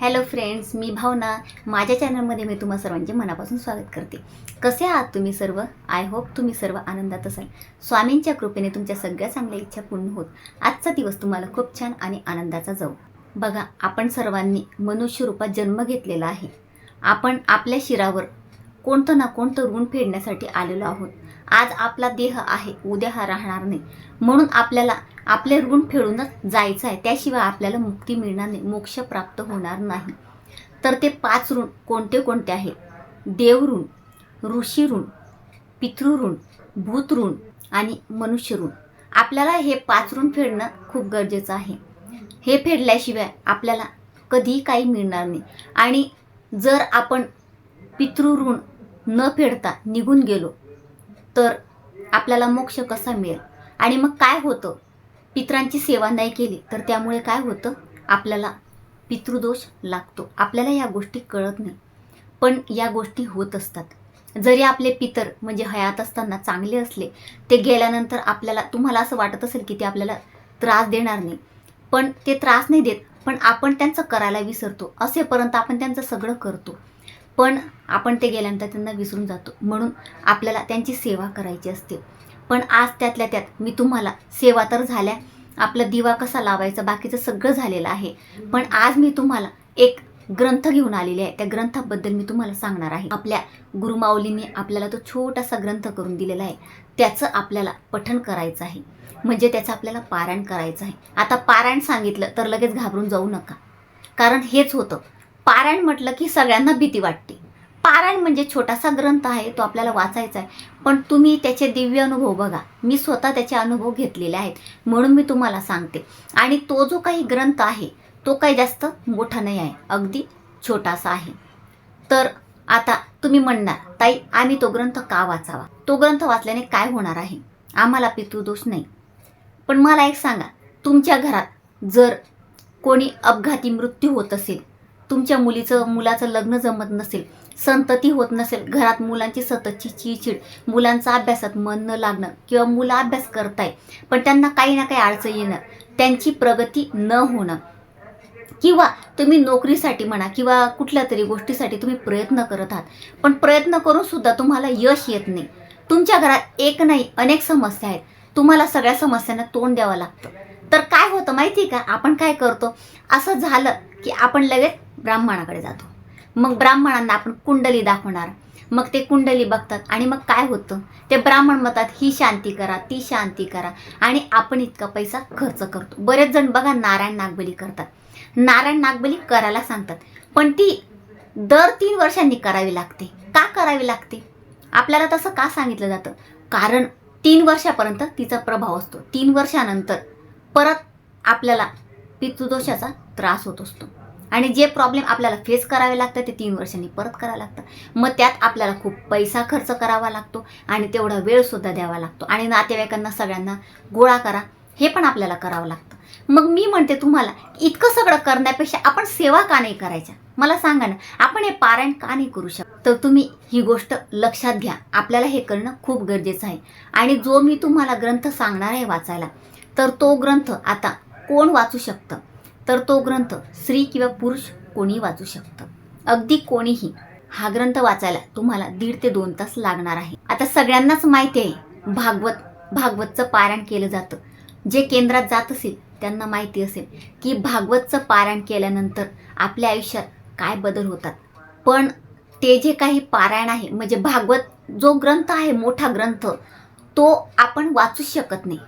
Hello friends मी भावना. माझ्या चॅनलमध्ये मी तुम्हा सर्वांचे मनापासून स्वागत करते. कसे आहात तुम्ही सर्व? आय होप तुम्ही सर्व आनंदात असाल. स्वामींच्या कृपेने तुमच्या सगळ्या चांगल्या इच्छा पूर्ण होत. आजचा दिवस तुम्हाला खूप छान आणि आनंदाचा जाऊ. बघा आपण सर्वांनी मनुष्य रूपात जन्म घेतलेला आहे. आपण आपल्या शिरावर कोणतं ना कोणतं ऋण फेडण्यासाठी आलेलो आहोत. आज आपला देह आहे उद्या हा राहणार नाही. म्हणून आपल्याला आपले ऋण फेडूनच जायचं आहे. त्याशिवाय आपल्याला मुक्ती मिळणार नाही मोक्ष प्राप्त होणार नाही. तर ते पाच ऋण कोणते कोणते आहेत? देवऋण ऋषी ऋण पितृऋण भूतऋण आणि मनुष्य ऋण. आपल्याला हे पाच ऋण फेडणं खूप गरजेचं आहे. हे फेडल्याशिवाय आपल्याला कधीही काही मिळणार नाही. आणि जर आपण पितृऋण न फेडता निघून गेलो तर आपल्याला मोक्ष कसा मिळेल? आणि मग काय होतं? पित्रांची सेवा नाही केली तर त्यामुळे काय होतं? आपल्याला पितृदोष लागतो. आपल्याला या गोष्टी कळत नाही. पण या गोष्टी होत असतात. जरी आपले पितर म्हणजे हयात असताना चांगले असले ते गेल्यानंतर आपल्याला तुम्हाला असं वाटत असेल की ते आपल्याला त्रास देणार नाही. पण ते त्रास नाही देत पण आपण त्यांचं करायला विसरतो. असेपर्यंत आपण त्यांचं सगळं करतो. पण आपण ते गेल्यानंतर त्यांना विसरून जातो. म्हणून आपल्याला त्यांची सेवा करायची असते. पण आज त्यातल्या त्यात मी तुम्हाला सेवा तर झाल्या. आपला दिवा कसा लावायचा बाकीचं सगळं झालेलं आहे. पण आज मी तुम्हाला एक ग्रंथ घेऊन आलेले आहे. त्या ग्रंथाबद्दल मी तुम्हाला सांगणार आहे. आपल्या गुरुमाऊलींनी आपल्याला तो छोटासा ग्रंथ करून दिलेला आहे. त्याचं आपल्याला पठण करायचं आहे. म्हणजे त्याचं आपल्याला पारायण करायचं आहे. आता पारायण सांगितलं तर लगेच घाबरून जाऊ नका. कारण हेच होतं. पारायण म्हटलं की सगळ्यांना भीती वाटते. पारायण म्हणजे छोटासा ग्रंथ आहे तो आपल्याला वाचायचा आहे. पण तुम्ही त्याचे दिव्य अनुभव बघा. मी स्वतः त्याचे अनुभव घेतलेले आहेत म्हणून मी तुम्हाला सांगते. आणि तो जो काही ग्रंथ आहे तो काही जास्त मोठा नाही आहे अगदी छोटासा आहे. तर आता तुम्ही म्हणणार ताई आम्ही तो ग्रंथ का वाचावा? तो ग्रंथ वाचल्याने काय होणार आहे? आम्हाला पितृदोष नाही. पण मला एक सांगा तुमच्या घरात जर कोणी अपघाती मृत्यू होत असेल तुमच्या मुलीचं मुलाचं लग्न जमत नसेल संतती होत नसेल घरात मुलांची सततची चिडचिड मुलांचा अभ्यासात मन न लागणं किंवा मुलं अभ्यास करताय पण त्यांना काही ना काही अडचण येणं त्यांची प्रगती न होणं. किंवा तुम्ही नोकरीसाठी म्हणा किंवा कुठल्या तरी गोष्टीसाठी तुम्ही प्रयत्न करत आहात पण प्रयत्न करून सुद्धा तुम्हाला यश येत नाही. तुमच्या घरात एक नाही अनेक समस्या आहेत. तुम्हाला सगळ्या समस्यांना तोंड द्यावं लागतं. तर काय होतं माहिती आहे का? आपण काय करतो? असं झालं की आपण लगेच ब्राह्मणाकडे जातो. मग ब्राह्मणांना आपण कुंडली दाखवणार. मग ते कुंडली बघतात आणि मग काय होतं? ते ब्राह्मण म्हणतात ही शांती करा ती शांती करा. आणि आपण इतका पैसा खर्च करतो. बरेच जण बघा नारायण नागबली करतात. नारायण नागबली करायला सांगतात. पण ती दर तीन वर्षांनी करावी लागते. का करावी लागते? आपल्याला तसं का सांगितलं जातं? कारण तीन वर्षापर्यंत तिचा प्रभाव असतो. तीन वर्षानंतर परत आपल्याला पितृदोषाचा त्रास होत असतो. आणि जे प्रॉब्लेम आपल्याला फेस करावे लागतं ते तीन वर्षांनी परत करावं लागतं. मग त्यात आपल्याला खूप पैसा खर्च करावा लागतो आणि तेवढा वेळसुद्धा द्यावा लागतो. आणि नातेवाईकांना सगळ्यांना गोळा करा हे पण आपल्याला करावं लागतं. मग मी म्हणते तुम्हाला इतकं सगळं करण्यापेक्षा आपण सेवा का नाही करायच्या? मला सांगा ना आपण हे पारायण का नाही करू शकत? तर तुम्ही ही गोष्ट लक्षात घ्या. आपल्याला हे करणं खूप गरजेचं आहे. आणि जो मी तुम्हाला ग्रंथ सांगणार आहे वाचायला तर तो ग्रंथ आता कोण वाचू शकतं? तर तो ग्रंथ स्त्री किंवा पुरुष कोणी वाचू शकतं. अगदी कोणीही हा ग्रंथ वाचायला तुम्हाला दीड ते दोन तास लागणार आहे. आता सगळ्यांनाच माहिती आहे भागवत भागवतचं पारायण केलं जातं. जे केंद्रात जात असेल त्यांना माहिती असेल की भागवतचं पारायण केल्यानंतर आपल्या आयुष्यात काय बदल होतात. पण ते जे काही पारायण आहे म्हणजे भागवत जो ग्रंथ आहे मोठा ग्रंथ तो आपण वाचूच शकत नाही.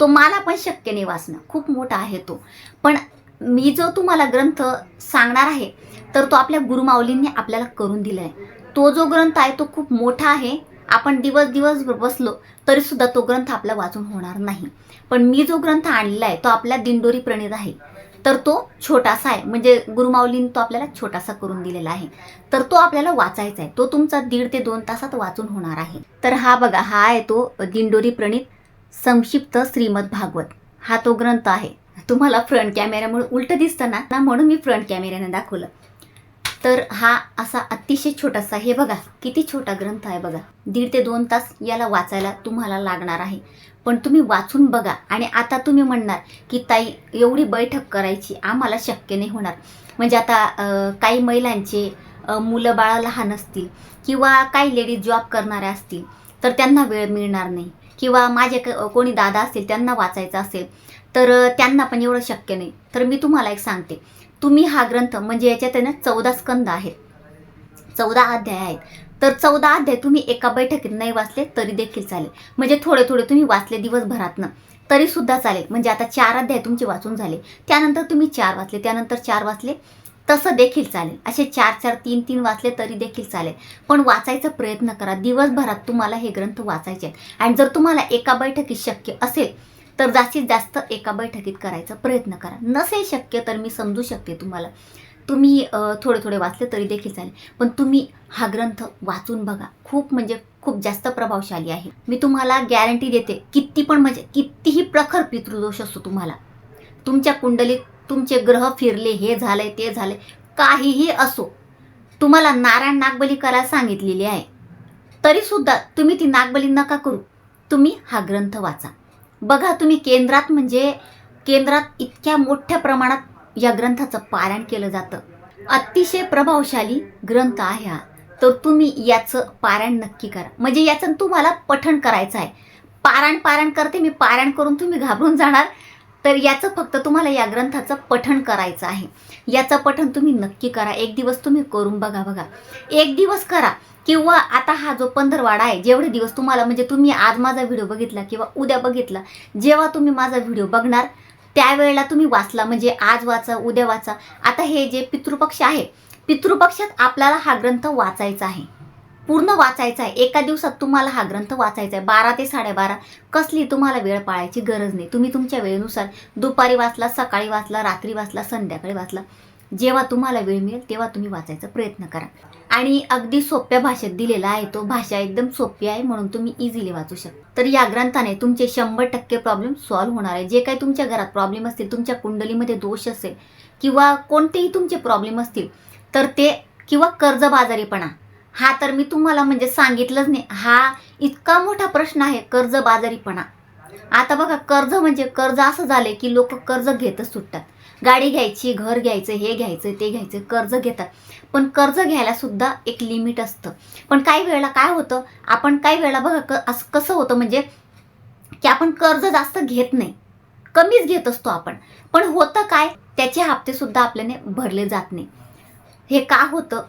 तो मला पण शक्य नाही वाचणं. खूप मोठा आहे तो. पण मी जो तुम्हाला ग्रंथ सांगणार आहे तर तो आपल्या गुरुमाऊलींनी आपल्याला करून दिला आहे तो जो ग्रंथ आहे तो खूप मोठा आहे. आपण दिवस दिवस बसलो तरी सुद्धा तो ग्रंथ आपला वाचून होणार नाही. पण मी जो ग्रंथ आणलेला आहे तो आपल्या दिंडोरी प्रणित आहे. तर तो छोटासा आहे. म्हणजे गुरुमाऊलींनी तो आपल्याला छोटासा करून दिलेला आहे. तर तो आपल्याला वाचायचा आहे. तो तुमचा दीड ते दोन तासात वाचून होणार आहे. तर हा बघा हा आहे तो दिंडोरी प्रणित संक्षिप्त श्रीमद भागवत हा तो ग्रंथ आहे. तुम्हाला फ्रंट कॅमेऱ्यामुळे उलटं दिसतं ना ना म्हणून मी फ्रंट कॅमेऱ्याने दाखवलं. तर हा असा अतिशय छोटासा हे बघा किती छोटा ग्रंथ आहे बघा. दीड ते दोन तास याला वाचायला तुम्हाला लागणार आहे. पण तुम्ही वाचून बघा आणि आता तुम्ही म्हणणार की ताई एवढी बैठक करायची आम्हाला शक्य नाही होणार. म्हणजे आता काही महिलांचे मुलं बाळं लहान असतील किंवा काही लेडीज जॉब करणाऱ्या असतील तर त्यांना वेळ मिळणार नाही. किंवा माझे क- कोणी दादा असतील त्यांना वाचायचं असेल तर त्यांना पण एवढं शक्य नाही. तर मी तुम्हाला एक सांगते. तुम्ही हा ग्रंथ म्हणजे याच्यात आहे ना चौदा स्कंद आहेत. चौदा अध्याय आहेत. तर चौदा अध्याय तुम्ही एका बैठकीत नाही वाचले तरी देखील चालेल. म्हणजे थोडे थोडे तुम्ही वाचले दिवसभरातनं तरी सुद्धा चालेल. म्हणजे आता चार अध्याय तुमचे वाचून झाले. त्यानंतर तुम्ही चार वाचले त्यानंतर चार वाचले तसं देखील चालेल. असे चार चार तीन तीन वाचले तरी देखील चालेल. पण वाचायचा प्रयत्न करा. दिवसभरात तुम्हाला हे ग्रंथ वाचायचे आहेत. आणि जर तुम्हाला एका बैठकीत शक्य असेल तर जास्तीत जास्त एका बैठकीत करायचा प्रयत्न करा. नसेल शक्य तर मी समजू शकते तुम्हाला. तुम्ही थोडे थोडे वाचले तरी देखील चालेल. पण तुम्ही हा ग्रंथ वाचून बघा. खूप म्हणजे खूप जास्त प्रभावशाली आहे. मी तुम्हाला गॅरंटी देते किती पण म्हणजे कितीही प्रखर पितृदोष असतो तुम्हाला तुमच्या कुंडलीत तुमचे ग्रह फिरले हे झालंय ते झालंय काहीही असो तुम्हाला नारायण नागबली करायला सांगितलेली आहे. तरीसुद्धा तुम्ही ती नागबली नका करू. तुम्ही हा ग्रंथ वाचा. बघा तुम्ही केंद्रात म्हणजे केंद्रात इतक्या मोठ्या प्रमाणात या ग्रंथाचं पारायण केलं जातं. अतिशय प्रभावशाली ग्रंथ आहे हा. तर तुम्ही याचं पारायण नक्की करा. म्हणजे याचं तुम्हाला पठण करायचं आहे. पारायण पारायण करते मी पारायण करून तुम्ही घाबरून जाणार. तर याचं फक्त तुम्हाला या ग्रंथाचं पठण करायचं आहे. याचं पठण तुम्ही नक्की करा. एक दिवस तुम्ही करून बघा बघा. एक दिवस करा. किंवा आता हा जो पंधरवाडा आहे जेवढे दिवस तुम्हाला म्हणजे तुम्ही आज माझा व्हिडिओ बघितला किंवा उद्या बघितला जेव्हा तुम्ही माझा व्हिडिओ बघणार त्यावेळेला तुम्ही वाचला म्हणजे आज वाचा उद्या वाचा. आता हे जे पितृपक्ष आहे पितृपक्षात आपल्याला हा ग्रंथ वाचायचा आहे. पूर्ण वाचायचा आहे. एका दिवसात तुम्हाला हा ग्रंथ वाचायचा आहे. बारा ते साडेबारा कसली तुम्हाला वेळ पाळायची गरज नाही. तुम्ही तुमच्या वेळेनुसार दुपारी वाचला सकाळी वाचला रात्री वाचला संध्याकाळी वाचला. जेव्हा तुम्हाला वेळ मिळेल तेव्हा तुम्ही वाचायचा प्रयत्न करा. आणि अगदी सोप्या भाषेत दिलेला आहे तो भाषा एकदम सोपी आहे म्हणून तुम्ही इझिली वाचू शकता. तर या ग्रंथाने तुमचे शंभर टक्के प्रॉब्लेम सॉल्व्ह होणार आहे. जे काही तुमच्या घरात प्रॉब्लेम असतील तुमच्या कुंडलीमध्ये दोष असेल किंवा कोणतेही तुमचे प्रॉब्लेम असतील तर ते किंवा कर्जबाजारीपणा हा तर मी तुम्हाला म्हणजे सांगितलंच नाही. हा इतका मोठा प्रश्न आहे कर्जबाजारीपणा. आता बघा कर्ज म्हणजे कर्ज असं झालंय की लोक कर्ज घेतच सुटतात. गाडी घ्यायची घर घ्यायचं हे घ्यायचं ते घ्यायचं कर्ज घेतात. पण कर्ज घ्यायला सुद्धा एक लिमिट असतं. पण काही वेळेला काय होतं आपण काही वेळेला बघा क असं कसं होतं म्हणजे की आपण कर्ज जास्त घेत नाही. कमीच घेत असतो आपण. पण होतं काय त्याचे हप्ते सुद्धा आपल्याने भरले जात नाही. हे का होतं?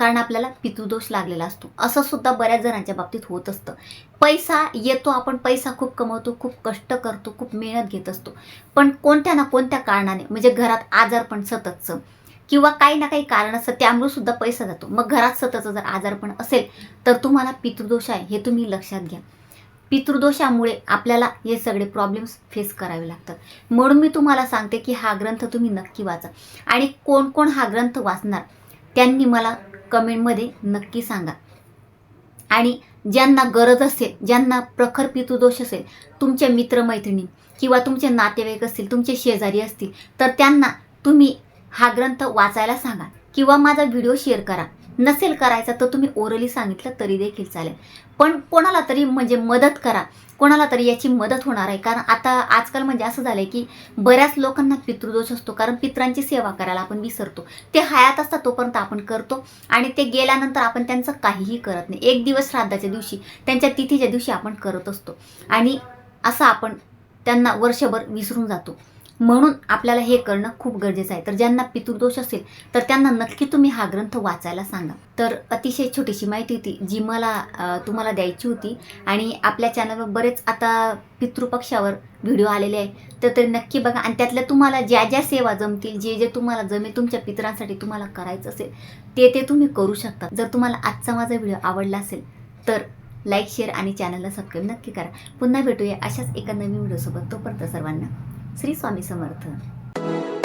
कारण आपल्याला पितृदोष लागलेला असतो. असं सुद्धा बऱ्याच जणांच्या बाबतीत होत असतं. पैसा येतो आपण पैसा खूप कमवतो खूप कष्ट करतो खूप मेहनत घेत असतो. पण कोणत्या ना कोणत्या कारणाने म्हणजे घरात आजारपण सततचं किंवा काही ना काही कारण असतं त्यामुळे सुद्धा पैसा जातो. मग घरात सततचं जर आजारपण असेल तर तुम्हाला पितृदोष आहे हे तुम्ही लक्षात घ्या. पितृदोषामुळे आपल्याला हे सगळे प्रॉब्लेम्स फेस करावे लागतात. म्हणून मी तुम्हाला सांगते की हा ग्रंथ तुम्ही नक्की वाचा. आणि कोण कोण हा ग्रंथ वाचणार त्यांनी मला कमेंटमध्ये नक्की सांगा. आणि ज्यांना गरज असेल ज्यांना प्रखर पितुदोष असेल तुमच्या मित्रमैत्रिणी किंवा तुमचे नातेवाईक असतील तुमचे शेजारी असतील तर त्यांना तुम्ही हा ग्रंथ वाचायला सांगा किंवा माझा व्हिडिओ शेअर करा. नसेल करायचा तर तुम्ही ओरली सांगितलं तरी देखील चालेल. पण कोणाला तरी म्हणजे मदत करा. कोणाला तरी याची मदत होणार आहे. कारण आता आजकाल म्हणजे असं झालं आहे की बऱ्याच लोकांना पितृदोष असतो. कारण पित्रांची सेवा करायला आपण विसरतो. ते हयात असतात तोपर्यंत आपण करतो. आणि ते गेल्यानंतर आपण त्यांचं काहीही करत नाही. एक दिवस श्राद्धाच्या दिवशी त्यांच्या तिथीच्या दिवशी आपण करत असतो. आणि असं आपण त्यांना वर्षभर विसरून जातो. म्हणून आपल्याला हे करणं खूप गरजेचं आहे. तर ज्यांना पितृदोष असेल तर त्यांना नक्की तुम्ही हा ग्रंथ वाचायला सांगा. तर अतिशय छोटीशी माहिती होती जी मला तुम्हाला द्यायची होती आणि आपल्या चॅनलवर बरेच आता पितृपक्षावर व्हिडिओ आलेले आहे तर ते नक्की बघा आणि त्यातल्या तुम्हाला ज्या ज्या सेवा जमतील जे जे तुम्हाला जमेल तुमच्या पितरांसाठी तुम्हाला करायचं असेल ते ते तुम्ही करू शकता. जर तुम्हाला आजचा माझा व्हिडिओ आवडला असेल तर लाईक शेअर आणि चॅनलला सबस्क्राईब नक्की करा. पुन्हा भेटूया अशाच एका नवीन व्हिडिओसोबत तोपर्यंत सर्वांना श्री स्वामी समर्थ.